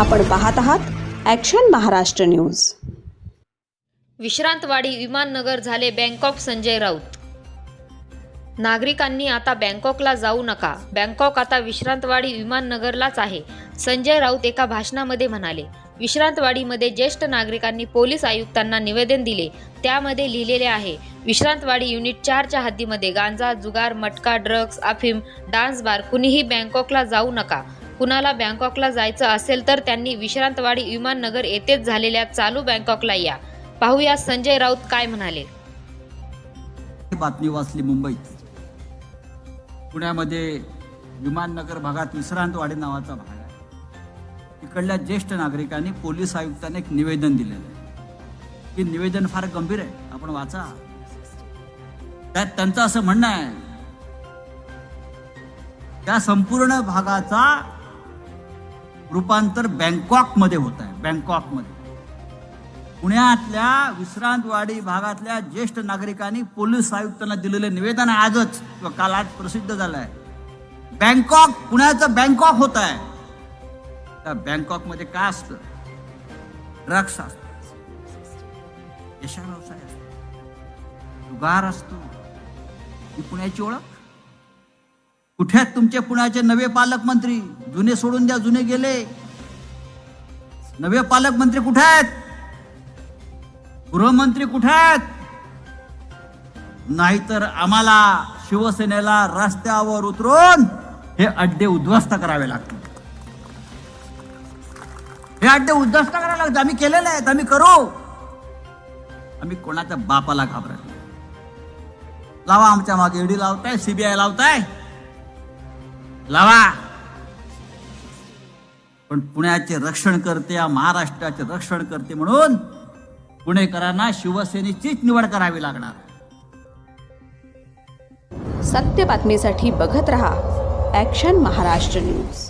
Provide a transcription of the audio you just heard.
आपण पाहत आहात ॲक्शन महाराष्ट्र न्यूज विश्रांतवाडी विमाननगर झाले बँकॉक संजय राऊत. नागरिकांनी आता बँकॉकला जाऊ नका. बँकॉक आता विश्रांतवाडी विमाननगरलाच आहे. संजय राऊत एका भाषणामध्ये म्हणाले विश्रांतवाडीमध्ये ज्येष्ठ नागरिकांनी पोलीस आयुक्तांना निवेदन दिले. त्यामध्ये लिहिलेले आहे विश्रांतवाडी युनिट चारच्या हद्दीमध्ये गांजा जुगार मटका ड्रग्ज अफीम डान्स बार कुणीही बँकॉकला जाऊ नका. कुणाला बँकॉकला जायचं असेल तर त्यांनी विश्रांतवाडी विमाननगर येथेच झालेल्या चालू बँकॉकला या. पाहूया संजय राऊत काय म्हणाले. ही बातमी वाचली मुंबईत पुण्यामध्ये विमाननगर भागात विश्रांतवाडी नावाचा भाग आहे. तिकडल्या ज्येष्ठ नागरिकांनी पोलीस आयुक्तांना एक निवेदन दिलेलं आहे. हे निवेदन फार गंभीर आहे. आपण वाचा. त्यात त्यांचं असं म्हणणं आहे. त्या संपूर्ण भागाचा रूपांतर बँकॉकमध्ये होत आहे बँकॉकमध्ये. पुण्यातल्या विश्रांतवाडी भागातल्या ज्येष्ठ नागरिकांनी पोलीस आयुक्तांना दिलेलं निवेदन आजच किंवा काल आज प्रसिद्ध झालं आहे. बँकॉक पुण्याचं बँकॉक होत आहे. त्या बँकॉकमध्ये काय असतं? ड्रग्स असत. यशा व्यवसाय असतो. जुगार असतो. ही पुण्याची ओळख? कुठे तुमचे पुण्याचे नवे पालकमंत्री? जुने सोडून द्या जुने गेले. नवे पालकमंत्री कुठे आहेत? गृहमंत्री कुठे आहेत? नाहीतर आम्हाला शिवसेनेला रस्त्यावर उतरून हे अड्डे उद्ध्वस्त करावे लागतील. हे अड्डे उद्ध्वस्त करावे लागतात आम्ही केलेले आहेत आम्ही करू. आम्ही कोणाच्या बापाला घाबरत लावा आमच्या मागे. ईडी लावताय सीबीआय लावताय. लावा. पण पुण्याचे रक्षण करते या महाराष्ट्राचे रक्षण करते म्हणून पुणेकरांना शिवसेनेचीच निवड करावी लागणार. सत्य बातमीसाठी बघत रहा ॲक्शन महाराष्ट्र न्यूज